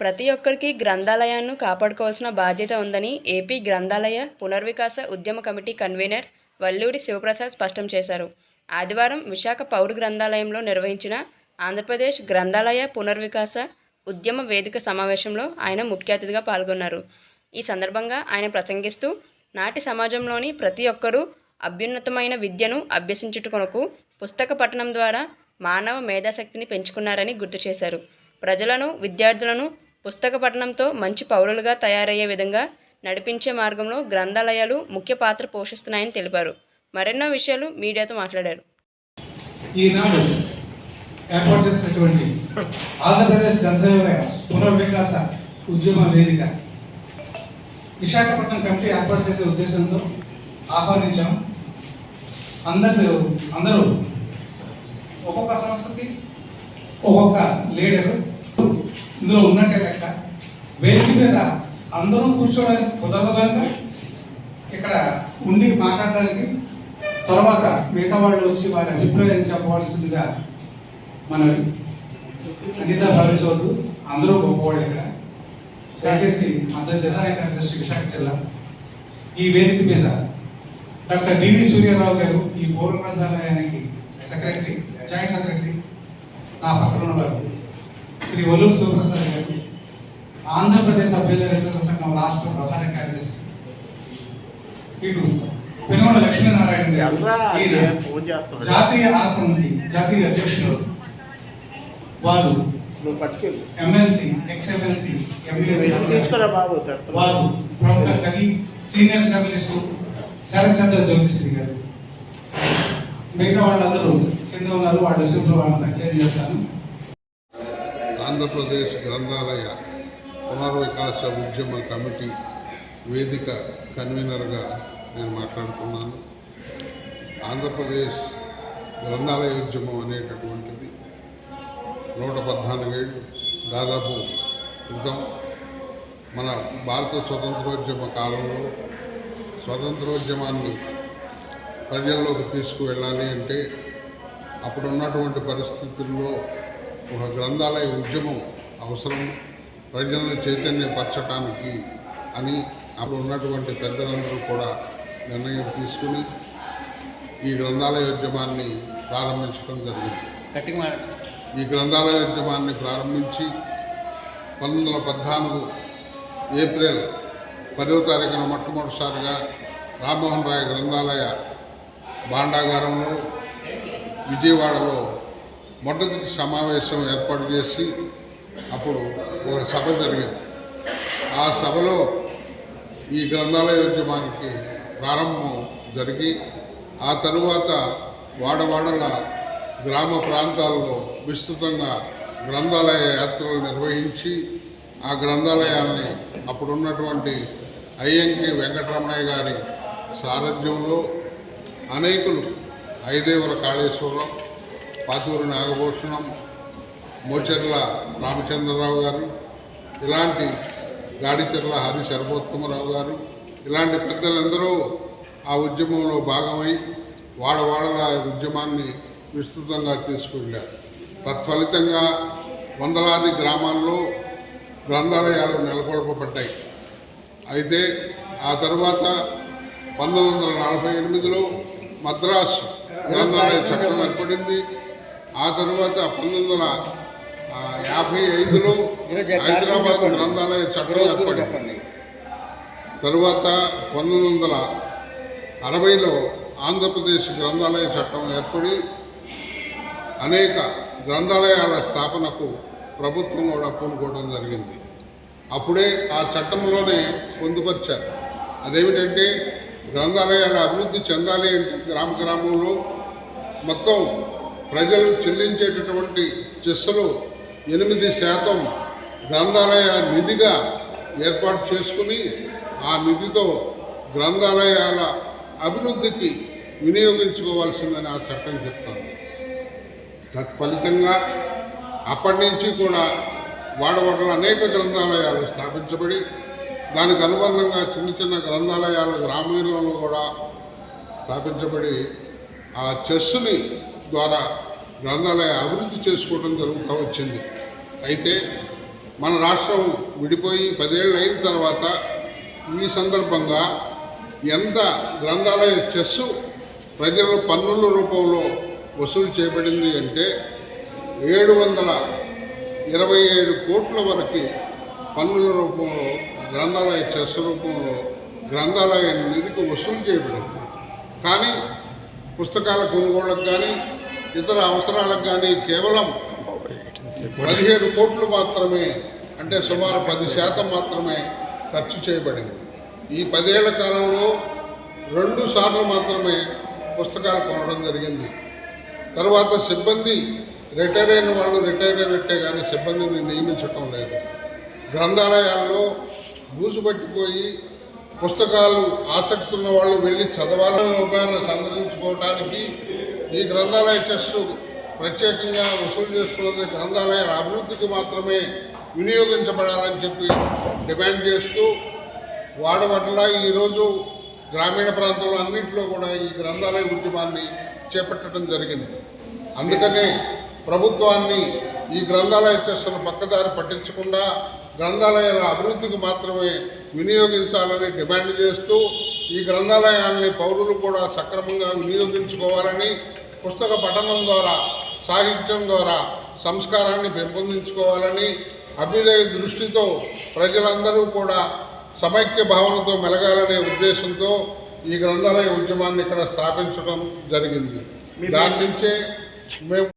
ప్రతి ఒక్కరికి గ్రంథాలయాన్ని కాపాడుకోవాల్సిన బాధ్యత ఉందని ఏపీ గ్రంథాలయ పునర్వికాస ఉద్యమ కమిటీ కన్వీనర్ వల్లూరి శివప్రసాద్ స్పష్టం చేశారు. ఆదివారం విశాఖ పౌర గ్రంథాలయంలో నిర్వహించిన ఆంధ్రప్రదేశ్ గ్రంథాలయ పునర్వికాస ఉద్యమ వేదిక సమావేశంలో ఆయన ముఖ్య అతిథిగా పాల్గొన్నారు. ఈ సందర్భంగా ఆయన ప్రసంగిస్తూ నాటి సమాజంలోని ప్రతి ఒక్కరూ అభ్యున్నతమైన విద్యను అభ్యసించుటకొనకు పుస్తక పఠనం ద్వారా మానవ మేధాశక్తిని పెంచుకున్నారని గుర్తు చేశారు. ప్రజలను విద్యార్థులను పుస్తక పఠనంతో మంచి పౌరులుగా తయారయ్యే విధంగా నడిపించే మార్గంలో గ్రంథాలయాలు ముఖ్య పాత్ర పోషిస్తున్నాయని తెలిపారు. మరెన్నో విషయాలు మీడియాతో మాట్లాడారు. ఈనాడు ఏర్పాటు చేసినటువంటి ఆంధ్రప్రదేశ్ గ్రంథాలయ పునర్వికాస ఉద్యమ వేదిక. విశాఖపట్నం కమిటీ ఏర్పాటు చేసే ఉద్దేశంతో ఆహ్వానించాం. అందరూ అందరూ ఒక్కొక్క సంస్థకి ఒక్కొక్క లీడరు ఇందులో ఉన్నట్టే లెక్క. వేదిక మీద అందరూ కూర్చోవడానికి కుదరదు కనుక ఇక్కడ ఉండి మాట్లాడడానికి తర్వాత మిగతా వాళ్ళు వచ్చి వారి అభిప్రాయాన్ని చెప్పవలసిందిగా మనవి. అన్నిదా భావించవద్దు. అందరూ గొప్పవాళ్ళు ఇక్కడ. దయచేసి అందరూ చేసిన కార్యదర్శి విశాఖ జిల్లా ఈ వేదిక మీద డాక్టర్ డివి సూర్యారావు గారు ఈ పౌర గ్రంథాలయానికి సెక్రటరీ జాయింట్ సెక్రటరీ నా పక్కన ఉన్నవారు. శ్రీ ఒల్లూరు శివప్రసాద్ గారు ఆంధ్రప్రదేశ్ అభ్యుదయ రచన సంఘం రాష్ట్ర ప్రధాన కార్యదర్శి ఇటు పెనుగొండ లక్ష్మీనారాయణ గారు ఈయన జాతీయ ఆసనకి జాతీయ అధ్యక్షులు వారు ఎమ్మెల్సీ ఎక్స్ ఎమ్మెల్సీ బాబు వారు ప్రముఖ కవి సీనియర్ జర్నలిస్టు శరత్చంద్ర జ్యోతిశ్రీ గారు. మిగతా వాళ్ళందరూ కింద ఉన్నారు వాళ్ళ విషయంలో వాళ్ళని చేస్తాను. ఆంధ్రప్రదేశ్ గ్రంథాలయ పునర్వికాస ఉద్యమ కమిటీ వేదిక కన్వీనర్గా నేను మాట్లాడుతున్నాను. ఆంధ్రప్రదేశ్ గ్రంథాలయ ఉద్యమం అనేటటువంటిది నూట పద్నాలుగేళ్ళు దాదాపు క్రితం. మన భారత స్వతంత్రోద్యమ కాలంలో స్వతంత్రోద్యమాన్ని ప్రజల్లోకి తీసుకువెళ్ళాలి అంటే అప్పుడున్నటువంటి పరిస్థితుల్లో ఒక గ్రంథాలయ ఉద్యమం అవసరం ప్రజలను చైతన్యపరచటానికి అని అప్పుడు ఉన్నటువంటి పెద్దలందరూ కూడా నిర్ణయం తీసుకుని ఈ గ్రంథాలయ ఉద్యమాన్ని ప్రారంభించడం జరిగింది. ఈ గ్రంథాలయ ఉద్యమాన్ని ప్రారంభించి పంతొమ్మిది వందల పద్నాలుగు ఏప్రిల్ పదవ తారీఖున మొట్టమొదటిసారిగా రామ్మోహన్ రాయ్ గ్రంథాలయ భాండాగారంలో విజయవాడలో మొట్టమొదటి సమావేశం ఏర్పాటు చేసి అప్పుడు ఒక సభ జరిగింది. ఆ సభలో ఈ గ్రంథాలయ ఉద్యమానికి ప్రారంభం జరిగి ఆ తరువాత వాడవాడల గ్రామ ప్రాంతాల్లో విస్తృతంగా గ్రంథాలయ యాత్రలు నిర్వహించి ఆ గ్రంథాలయాల్ని అప్పుడున్నటువంటి అయ్యంకి వెంకటరమణయ్య గారి సారథ్యంలో అనేకులు ఐదేవర కాళేశ్వరరావు పాతూరి నాగభూషణం మోచెర్ల రామచంద్రరావు గారు ఇలాంటి గాడిచెర్ల హరి సర్వోత్తమరావు గారు ఇలాంటి పెద్దలందరూ ఆ ఉద్యమంలో భాగమై వాడవాడల ఉద్యమాన్ని విస్తృతంగా తీసుకువెళ్ళారు. తత్ఫలితంగా వందలాది గ్రామాల్లో గ్రంథాలయాలు నెలకొల్పబడ్డాయి. అయితే ఆ తర్వాత పంతొమ్మిది వందల నలభై ఎనిమిదిలో మద్రాసు గ్రంథాలయ చట్టం ఏర్పడింది. ఆ తర్వాత పంతొమ్మిది వందల యాభై ఐదులో హైదరాబాద్ గ్రంథాలయ చట్టం ఏర్పడింది. తరువాత పంతొమ్మిది వందల అరవైలో ఆంధ్రప్రదేశ్ గ్రంథాలయ చట్టం ఏర్పడి అనేక గ్రంథాలయాల స్థాపనకు ప్రభుత్వం కూడా పూనుకోవడం జరిగింది. అప్పుడే ఆ చట్టంలోనే పొందుపరిచారు. అదేమిటంటే గ్రంథాలయాల అభివృద్ధి చెందాలి అంటే గ్రామ గ్రామంలో మొత్తం ప్రజలు చెల్లించేటటువంటి చెస్సులో ఎనిమిది శాతం గ్రంథాలయ నిధిగా ఏర్పాటు చేసుకుని ఆ నిధితో గ్రంథాలయాల అభివృద్ధికి వినియోగించుకోవాల్సిందని ఆ చట్టం చెప్తాను తత్ఫలితంగా అప్పటి నుంచి కూడా వాడవాడలో అనేక గ్రంథాలయాలు స్థాపించబడి దానికి అనుబంధంగా చిన్న చిన్న గ్రంథాలయాలు గ్రామీణంలో కూడా స్థాపించబడి ఆ చెస్సుని ద్వారా గ్రంథాలయ అభివృద్ధి చేసుకోవడం జరుగుతూ వచ్చింది. అయితే మన రాష్ట్రం విడిపోయి పదేళ్ళు అయిన తర్వాత ఈ సందర్భంగా ఎంత గ్రంథాలయ చెస్సు ప్రజల పన్నుల రూపంలో వసూలు చేయబడింది అంటే ఏడు వందల ఇరవై ఏడు కోట్ల వరకు పన్నుల రూపంలో గ్రంథాలయ చెస్ రూపంలో గ్రంథాలయ నిధికి వసూలు చేయబడింది. కానీ పుస్తకాల కొనుగోళ్ళకు కానీ ఇతర అవసరాలకు కానీ కేవలం పదిహేడు కోట్లు మాత్రమే అంటే సుమారు పది శాతం మాత్రమే ఖర్చు చేయబడింది. ఈ పదేళ్ళ కాలంలో రెండు సార్లు మాత్రమే పుస్తకాలు కొనడం జరిగింది. తర్వాత సిబ్బంది రిటైర్ అయిన వాళ్ళు రిటైర్ అయినట్టే కానీ సిబ్బందిని నియమించటం లేదు. గ్రంథాలయాల్లో బూజు పట్టిపోయి పుస్తకాలు ఆసక్తి ఉన్న వాళ్ళు వెళ్ళి చదవాలని అవగాహన సందర్శించుకోవడానికి ఈ గ్రంథాలయ చెస్సు ప్రత్యేకంగా వసూలు చేస్తున్నది గ్రంథాలయాల అభివృద్ధికి మాత్రమే వినియోగించబడాలని చెప్పి డిమాండ్ చేస్తూ వాడవట్ల ఈరోజు గ్రామీణ ప్రాంతంలో అన్నింటిలో కూడా ఈ గ్రంథాలయ ఉద్యమాన్ని చేపట్టడం జరిగింది. అందుకనే ప్రభుత్వాన్ని ఈ గ్రంథాలయ చెస్సును పక్కదారి పట్టించకుండా గ్రంథాలయాల అభివృద్ధికి మాత్రమే వినియోగించాలని డిమాండ్ చేస్తూ ఈ గ్రంథాలయాల్ని పౌరులు కూడా సక్రమంగా వినియోగించుకోవాలని పుస్తక పఠనం ద్వారా సాహిత్యం ద్వారా సంస్కారాన్ని పెంపొందించుకోవాలని అభ్యుదయ దృష్టితో ప్రజలందరూ కూడా సమైక్య భావనతో మెలగాలనే ఉద్దేశంతో ఈ గ్రంథాలయ ఉద్యమాన్ని ఇక్కడ స్థాపించడం జరిగింది. దాని నుంచే మేము